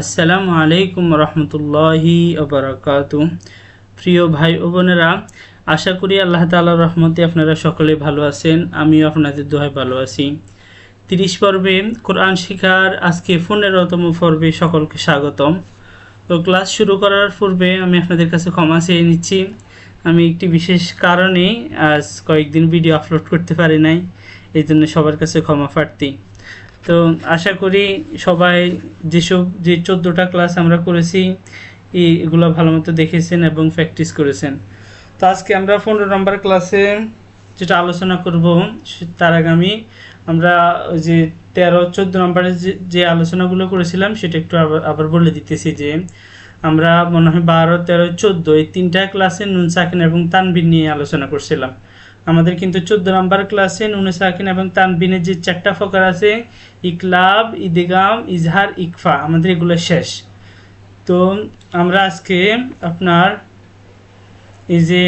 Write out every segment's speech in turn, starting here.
আসসালামু আলাইকুম রহমতুল্লাহি আবরাকাত প্রিয় ভাই ও বোনেরা, আশা করি আল্লাহ তাআলার রহমতে আপনারা সকলে ভালো আছেন, আমিও আপনাদের দোহায় ভালো আছি। তিরিশ পর্বে কোরআন শিখার আজকে পনেরোতম পর্বে সকলকে স্বাগতম। তো ক্লাস শুরু করার পূর্বে আমি আপনাদের কাছে ক্ষমা চেয়ে নিচ্ছি। আমি একটি বিশেষ কারণে আজ কয়েকদিন ভিডিও আপলোড করতে পারি নাই এই জন্য সবার কাছে ক্ষমা প্রার্থী। তো আশা করি সবাই যেসব যে চোদ্দোটা ক্লাস আমরা করেছি এগুলো ভালো মতো দেখেছেন এবং প্র্যাকটিস করেছেন। তো আজকে আমরা পনেরো নম্বর ক্লাসে যেটা আলোচনা করব তার আগামী আমরা ওই যে তেরো, চোদ্দ নম্বরে যে যে আলোচনাগুলো করেছিলাম, সেটা একটু আবার আবার বলে দিতেছি যে আমরা মনে হয় বারো, তেরো, চোদ্দ এই তিনটা ক্লাসে নুন, সাকিন এবং তানবিন নিয়ে আলোচনা করছিলাম। আমাদের কিন্তু চোদ্দ নম্বর ক্লাসে নুনে সাকিন এবং তানবিনের যে চারটা ফকার আছে, ইকলাব, ইদিগাম, ইজহার, ইকফা, আমাদের এগুলো শেষ। তো আমরা আজকে আপনার এই যে,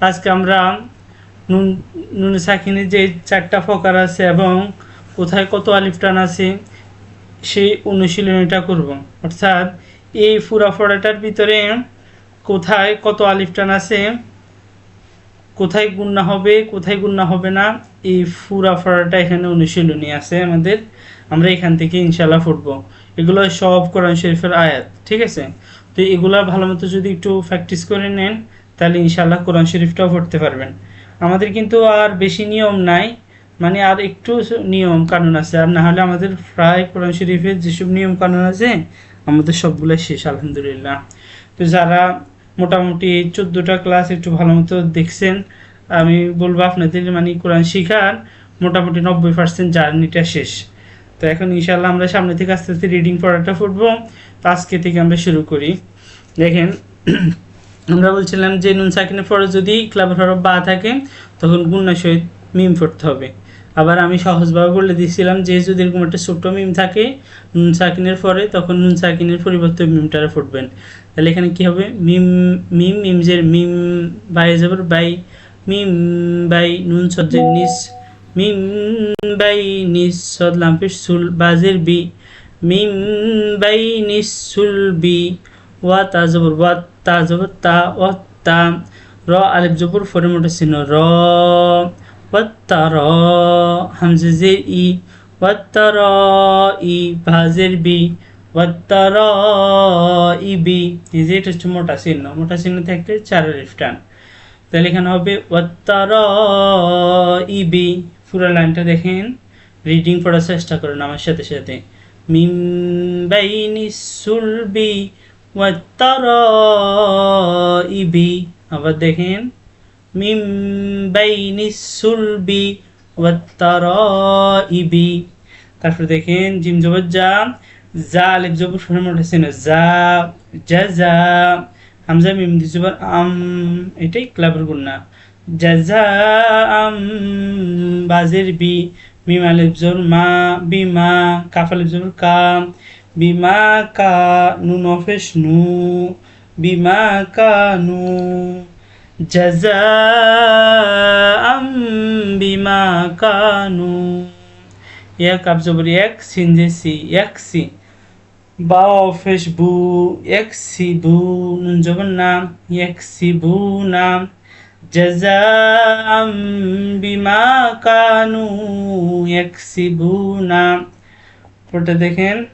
আজকে আমরা নুন নুন সাকিনের যে চারটা ফকার আছে এবং কোথায় কত আলিফটান আছে, সেই অনুশীলনীটা করব। অর্থাৎ এই ফুরা ফড়াটার ভিতরে কোথায় কত আলিফটান আছে কোথায় গুণনা হবে, কোথায় গুণনা হবে না, এই ফুরা ফড়াটা এখানে অনুশীলনী আছে আমাদের। আমরা এখান থেকে ইনশাল্লাহ ফুটবো। এগুলো সব কোরআন শরীফের আয়াত, ঠিক আছে? তো এগুলা ভালো মতো যদি একটু প্র্যাকটিস করে নেন, তাহলে ইনশাল্লাহ কোরআন শরীফটাও পড়তে পারবেন। আমাদের কিন্তু আর বেশি নিয়ম নাই মানে আর একটু নিয়ম কানুন আছে। আর না হলে আমাদের প্রায় কোরআন শরীফের যেসব নিয়ম কানুন আছে, আমাদের সবগুলো শেষ, আলহামদুলিল্লাহ। তো যারা মোটামুটি চোদ্দোটা ক্লাস একটু ভালো মতো দেখছেন। আমি বলব আপনাদের মানে কোরআন শিখার মোটামুটি নব্বই পার্সেন্ট জার্নিটা শেষ। তো এখন ইনশাল্লাহ আমরা সামনে থেকে আস্তে আস্তে রিডিং পড়াটা ফুটবো তো আজকে থেকে আমরা শুরু করি। দেখেন, আমরা বলছিলাম যে নুন সাকিনের পরে যদি ক্লাবের হরফ বা থাকে, তখন গুন্না সহিত মিম পড়তে হবে। আবার আমি সহজভাবে বলে দিয়েছিলাম যে যদি এরকম একটা ছোট্ট মিম থাকে, নুন সাকিনের পরে, তখন নুন সাকিনের পরিবর্তে মিমটারে ফুটবেন। তাহলে এখানে কি হবে? মিম মিম মিমজের মিম বাই যাবার বাই মিম বাই নুন সজ্জের নিস মিম বাই নিস সদ লাম্পের সুল বাজের বি মিম বাই নিস সুল বি ওয়া তা জবর ওয়া তা জবর তা ওয়া তা র আলিফ জবর ফরে মোটে চিহ্ন র ওয়াত্তা র হামজে জের ই ওয়াত্তা ই ভাজের বি ওয়াত্তা ই বি যে এটা হচ্ছে মোটা চিহ্ন। মোটা চিহ্ন থাকলে চার আলিফ টান তাহলে এখানে হবে ওয়াত্তা ই বি। পুরো লাইনটা দেখেন। রিডিং পড়ার চেষ্টা করেন আমার সাথে সাথে। মিম বাইনি সুলবি ওয়াত্তারাইবি আবার দেখেন। মিম বাইনি সুলবি ওয়াত্তারাইবি তারপর দেখেন জিম জবর যা যা আলিফ জবর ফরম উঠেছে না যা জাজা, হামজা মিম জবর আম, এটাই ক্লাবের গুন্না জাজা আম, বাজের বি, মিম আলিফ জবর মা, বিমা, কাফ আলিফ জবর কাম বিমা কা নুন অফেস নু, বিমা কানু জাজাআম বিমা কানু। এক আব জবর, এক সিন সি এক সি। বা অফেস বু, এক সি, বু, নুন নাম, এক সি, বু, নাম। জাজাআম বিমা কানু, এক সি, বু, নাম। ওটা দেখেন।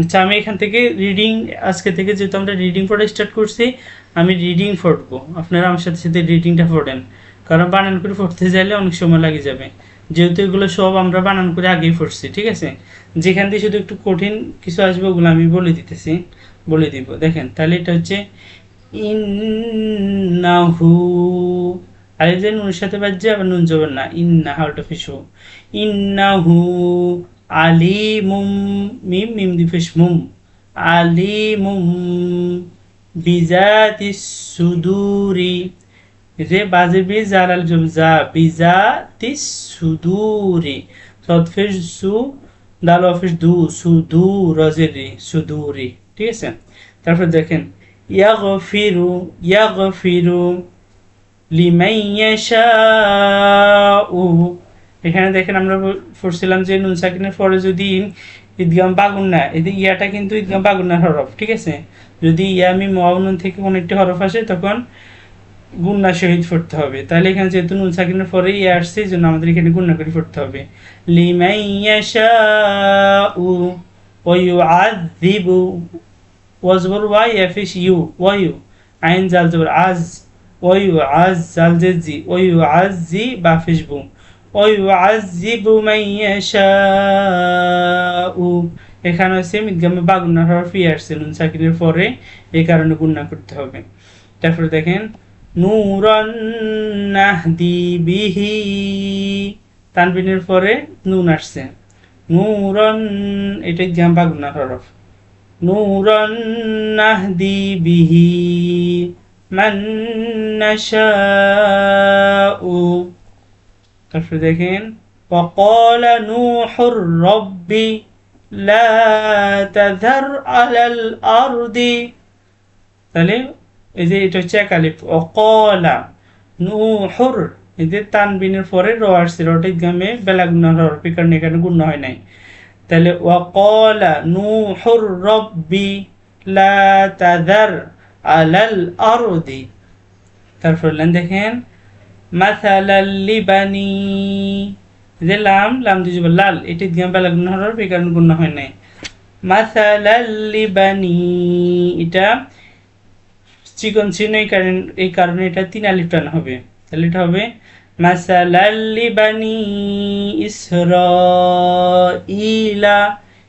আচ্ছা আমি এখান থেকে রিডিং আজকে থেকে যেহেতু আমরা রিডিং পড়া স্টার্ট করছি, আমি রিডিং পড়ব। আপনারা আমার সাথে সাথে রিডিংটা পড়েন। কারণ বানান করে পড়তে চাইলে অনেক সময় লাগে যাবে। যেহেতু এগুলো সব আমরা বানান করে আগেই পড়ছি, ঠিক আছে? যেখান দিয়ে শুধু একটু কঠিন কিছু আসবে, ওগুলো আমি বলে দিতেছি, বলে দিব। দেখেন, তাহলে এটা হচ্ছে, ইন্নাহু আর এই যে নুনের সাথে বাজছে, আবার নুন যাবেন না ইন্না হাউটা ফিসু ইন্নাহু আলিমুম মিম মিম দিফেস মুম আলিমুম বিজাতি সুদুরি রে বাজে বি জার আল জব যা বিজাতি সুদুরি সদ ফেস সু দাল অফিস দু সুদু রজেরি সুদুরি ঠিক আছে তারপর দেখেন ইয়াগফিরু ইয়াগফিরু লিমান ইয়াশাউ এখানে দেখেন আমরা পড়ছিলাম যে নুন সাকিনের পরে যদি ঈদগাম বাগুন্না এই ইয়াটা কিন্তু ঈদগাম বাগুন্নার হরফ, ঠিক আছে? যদি ইয়া আমি মাউনুন থেকে কোনো একটি হরফ আসে, তখন গুন্না শহীদ পড়তে হবে। তাহলে এখানে যেহেতু নুন সাকিনের পরে ইয়া আসছে, এই জন্য আমাদের এখানে গুন্না করে পড়তে হবে। লিমাই ইয়াশাউ ওয়া ইউআযযিবু ওয়াজবর ওয়া ইয়াফিশ ইউ ওয়া, আইন জাল আজ ওয়া ইউআজ জাল ওয়া ইউআযযি বা ফিশবু ইউআযযিবু মান ইয়াশাউ এখানে হচ্ছে মিদগামে বাগুন্নার হরফ ইয়া আসছে নুন সাকিনের পরে, এই কারণে গুন্না করতে হবে। তারপরে দেখেন, নূরান নাহদি বিহি। তানবিনের পরে নুন আসছে। নূরান, এটা জাম বাগুন্নার হরফ নূরান নাহদি বিহি। মান নাশাউ। তারপরে দেখেন وقال نوح الرب لا تذر على الأرض তাহলে এই যে এটা হচ্ছে একালিফ অকলা নুহুর এই যে তানবিনের পরে র আসছে রটা গামে বেলা গুণার হরফি কারণ এখানে গুণ হয় নাই তাহলে ওয়াকলা নুহুর রব্বি লা তাদার আলাল আরদি তারপর লেন দেখেন মাসালাল লিবানি। যে লাম লাম দিয়ে যাব লাল, এটি দিয়ে বেলা গুণ হরফ এই কারণে গুণ হয় নাই। মাসালাল লিবানি, এটা চিকন চিহ্ন এই কারণে এই কারণে এটা তিন আলিফ টান হবে। তাহলে এটা হবে মাসালাল্লি বানি ইসরা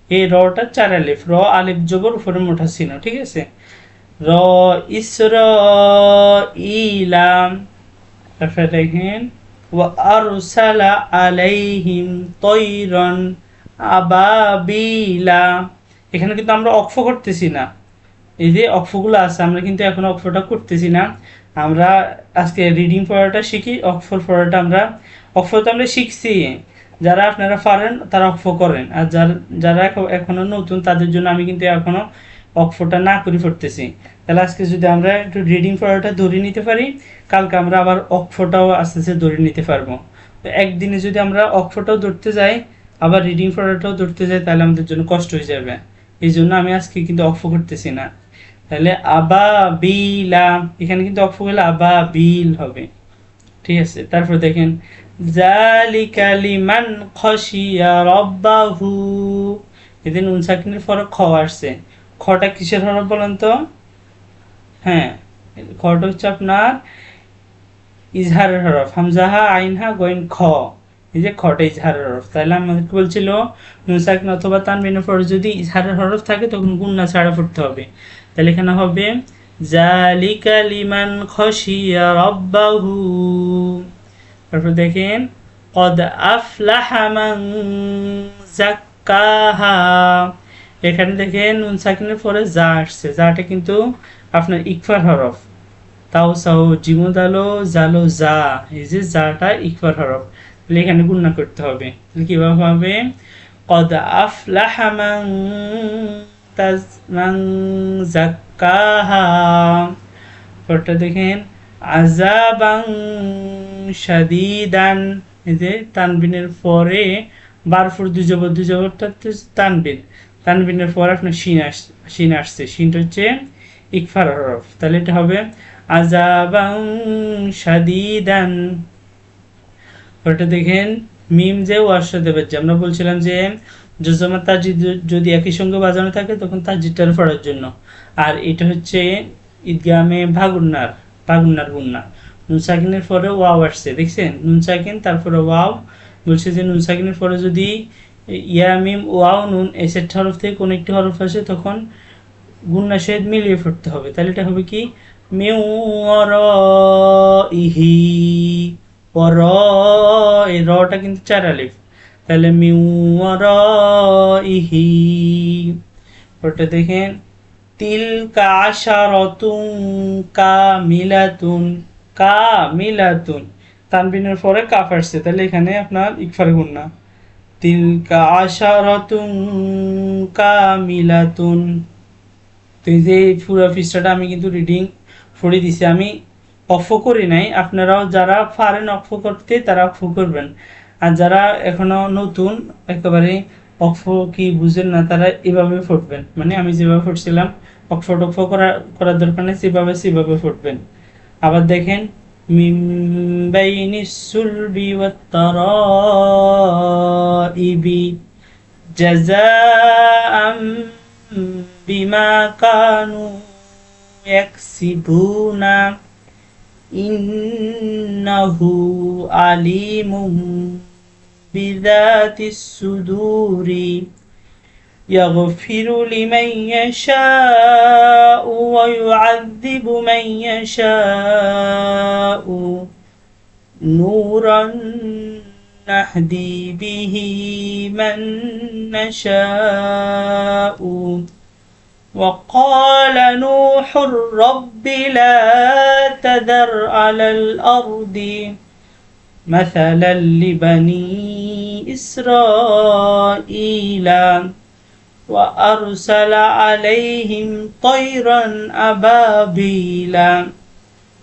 এই রটা চার আলিফ, র আলিফ জবর, উপরে মোটা চিহ্ন, ঠিক আছে? র ইসর আরসালা আলাইহিম তৈরন আবাবিলা। এখানে কিন্তু আমরা অক্ষ করতেছি না। এই যে অক্ষরগুলো আছে, আমরা কিন্তু এখন অক্ষরটা করতেছি না। আমরা আজকে রিডিং পড়াটা শিখি, অক্ষর পড়াটা আমরা, অক্ষর তো আমরা শিখছি। যারা আপনারা পারেন, তারা অক্ষর করেন। আর যারা যারা এখনও নতুন, তাদের জন্য আমি কিন্তু এখনও অক্ষরটা না করে পড়তেছি। তাহলে আজকে যদি আমরা একটু রিডিং পড়াটা ধরে নিতে পারি, কালকে আমরা আবার অক্ষরটাও আস্তে আস্তে ধরে নিতে পারব। তো একদিনে যদি আমরা অক্ষরটাও ধরতে যাই, আবার রিডিং পড়াটাও ধরতে যাই, তাহলে আমাদের জন্য কষ্ট হয়ে যাবে। এই জন্য আমি আজকে কিন্তু অক্ষ করতেছি না। তাহলে আবা বিলা এখানে কিন্তু অক্ষ হলে আবা বিল হবে। ঠিক আছে, তারপর দেখেন জালিকা লিমান খশিয়া রব্বাহু। এদিন উনসাকিনের সাকিনের পরে খ আসছে। খটা কিসের হরফ বলেন তো? হ্যাঁ খটা হচ্ছে আপনার ইজহারের হরফ। হামজাহা, আইনহা, গোয়েন, খ। এই যে খটা ইজহারের হরফ। তাহলে আমাদেরকে বলছিল নুন সাকিন অথবা তানবিনের পরে যদি ইজহারের হরফ থাকে তখন গুন্না ছাড়া পড়তে হবে। তাহলে এখানে হবে, জালিকা লিমান খশিয়া রব্বাহু। তারপর দেখেন, কদ আফলাহা মান জাক্কাহা। এখানে দেখেন নুন সাকিনের পরে যা আসছে, যাটা কিন্তু আপনার ইকফার হরফ। তাও সাও জিমুদ আলো জালো, যা, এই যে যাটা ইকফার হরফ। তাহলে এখানে গুণনা করতে হবে। কীভাবে হবে? কদ আফলাহা পরটা দেখেন আজাবাং শাদিদান। এই যে তানবিনের পরে বারফুর দুই জবর দুই জবরটা তানবিন। তানবিনের পরে আপনার শিন আস, শিন আসছে। শিনটা হচ্ছে ইকফার হরফ। তাহলে এটা হবে আজাবাং শাদিদান। ওটা দেখেন, মিম যে ওয়ার সাথে বাজছে। আমরা বলছিলাম যে জজমা তাজিদ যদি একই সঙ্গে বাজানো থাকে, তখন তাজিদটার পড়ার জন্য। আর এটা হচ্ছে ঈদগামে ভাগুন্নার ভাগুন্নার গুন্না। নুন সাকিনের পরে ওয়াও আসছে। দেখছেন? নুন সাকিন, তারপরে ওয়াও। বলছে যে নুন সাকিনের পরে যদি ইয়া, মিম ওয়াও নুন এই হরফ থেকে কোনো একটি হরফ আসে তখন গুন্না সহিত মিলিয়ে পড়তে হবে। তাহলে এটা হবে কি? মিউ ইহি ওর এই রটা কিন্তু চার আলিফ। তাহলে মিউ ইহি ওটা দেখেন তিল কাশারতুন কামিলাতুন কামিলাতুন তানবিনের পরে কাফ আসছে। তাহলে এখানে আপনার ইকফার গুন্না তিল কাশারতুন কামিলাতুন। তো এই যে পুরো পৃষ্ঠাটা আমি কিন্তু রিডিং পড়ে দিছি। আমি অফ করি নাই। আপনারাও যারা পারেন অফ করতে, তারা অফ করবেন। আর যারা এখনও নতুন, একেবারে অক্ষ কি বুঝেন না, তারা এভাবে ফুটবেন মানে আমি যেভাবে ফুটছিলাম অক্ষ টক্ষ করা, করার দরকার নেই, সেভাবে সেভাবে ফুটবেন আবার দেখেন মিম বাইনি সুলবি ওয়াত্তারাইবি জাযাআম বিমা কানু ইয়াকসিবুনা ইন্নাহু আলিমুম বিযাতিস সুদুরি يغفر لمن يشاء ويعذب من يشاء. نورا نهدي به من نشاء. وقال نوح رب لا تذر على الأرض. مثلا لبني إسرائيل. وأرسل عليهم طيرا أبابيل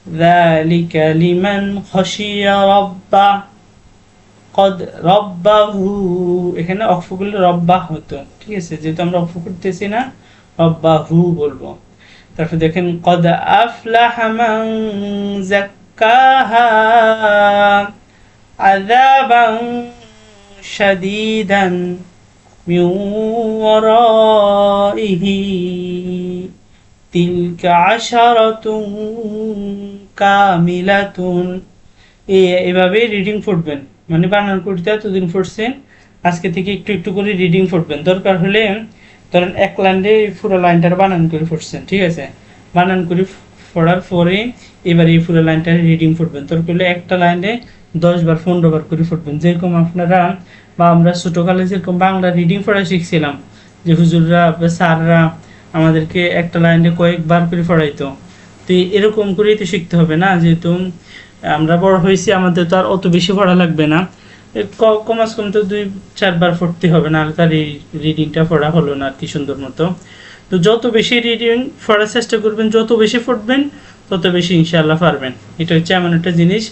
ذلك لمن خشي ربه قد ربه এখানে অক্ষগুলো রব্বাহ হতো ঠিক আছে যেহেতু আমরা অক্ষ করতেছি না রব্বাহু বলবো তারপর দেখেন قد أفلح من زكاها عذابا شديدا من ورائه تلك عشرة كاملة এ- এভাবে রিডিং ফুটবেন মানে বানান করতে এতদিন ফুটছেন আজকে থেকে একটু একটু করে রিডিং ফুটবেন দরকার হলে ধরেন এক লাইনে পুরো লাইনটার বানান করে ফুটছেন ঠিক আছে বানান করে পড়ার পরে এবার এই পুরো লাইনটা রিডিং ফুটবেন তোর করলে একটা লাইনে দশ বার পনেরো বার করে ফুটবেন যেরকম আপনারা বা আমরা ছোটোকালে যেরকম বাংলা রিডিং পড়া শিখছিলাম, যে হুজুররা স্যাররা আমাদেরকে একটা লাইনে কয়েকবার করে পড়াইতো। তো এরকম করেই তো শিখতে হবে না, যেহেতু আমরা বড় হয়েছি, আমাদের তো আর অত বেশি পড়া লাগবে না। কমাস কম তো দুই, চারবার পড়তে হবে না তার এই রিডিংটা পড়া হলো না আর কি সুন্দর মতো। তো যত বেশি রিডিং পড়ার চেষ্টা করবেন, যত বেশি পড়বেন, তত বেশি ইনশাআল্লাহ পারবেন। এটা হচ্ছে এমন একটা জিনিস।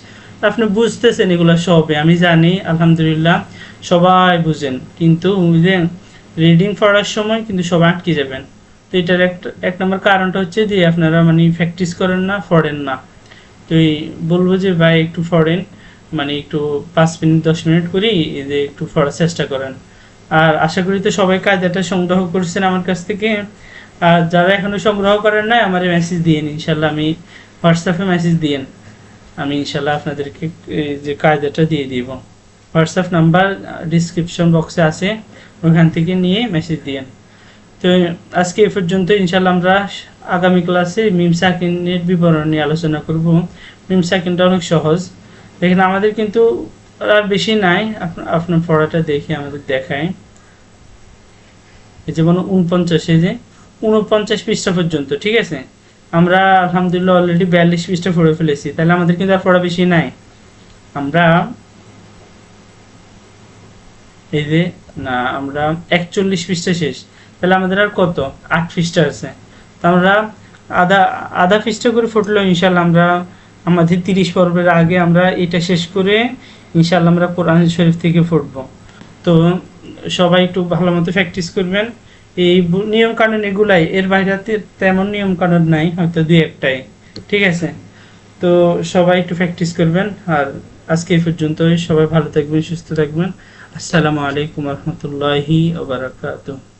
আপনি বুঝতেছেন এগুলো সবে, আমি জানি, আলহামদুলিল্লাহ, সবাই বুঝেন। কিন্তু যে রিডিং পড়ার সময় কিন্তু সবাই আটকে যাবেন। তো এটার একটা এক নম্বর কারণটা হচ্ছে যে আপনারা মানে প্র্যাকটিস করেন না, পড়েন না। তো বলব যে ভাই একটু পড়েন। মানে একটু পাঁচ মিনিট, দশ মিনিট করি যে একটু পড়ার চেষ্টা করেন। আর আশা করি তো সবাই কায়দাটা সংগ্রহ করছেন আমার কাছ থেকে। আর যারা এখনও সংগ্রহ করেন না আমার মেসেজ দিয়েন ইনশাল্লাহ আমি হোয়াটসঅ্যাপে মেসেজ দিয়েন। আমি ইনশাল্লাহ আপনাদেরকে যে কায়দাটা দিয়ে দিব। হোয়াটসঅ্যাপ নাম্বার ডিসক্রিপশন বক্সে আছে। ওখান থেকে নিয়ে মেসেজ দিয়েন। তো আজকে এ পর্যন্ত ইনশাল্লাহ আমরা আগামী ক্লাসে মিম সাকিনের বিবরণ নিয়ে আলোচনা করব। মিম সাকিনটা অনেক সহজ। দেখেন, আমাদের কিন্তু আর বেশি নাই। আপনার পড়াটা দেখে আমাদের দেখায় যেমন উনপঞ্চাশ এই যে উনপঞ্চাশ পৃষ্ঠা পর্যন্ত, ঠিক আছে? আমরা আলহামদুলিল্লাহ অলরেডি বিয়াল্লিশ পৃষ্ঠা পড়ে ফেলেছি। তাহলে আমাদের কিন্তু আর পড়া বেশি নাই। আমরা এই যে, না, আমরা একচল্লিশ পৃষ্ঠা শেষ। তাহলে আমাদের আর কত? আট পৃষ্ঠা আছে। তো আমরা আধা আধা পৃষ্ঠা করে ফুটলো ইনশাল্লাহ আমরা আমাদের তিরিশ পর্বের আগে আমরা এটা শেষ করে ইনশাল্লাহ আমরা কোরআন শরীফ থেকে ফুটবো তো সবাই একটু ভালো মতো প্র্যাকটিস করবেন। এই বু- নিয়ম কানুন এগুলাই, এর বাইরে তেমন নিয়ম কানুন নাই, হয়তো দুই একটাই। ঠিক আছে? তো সবাই একটু প্র্যাকটিস করবেন। আর আজকে এই পর্যন্তই। সবাই ভালো থাকবেন, সুস্থ থাকবেন। আসসালামু আলাইকুম রহমতুল্লাহি ওবরাকাতুহ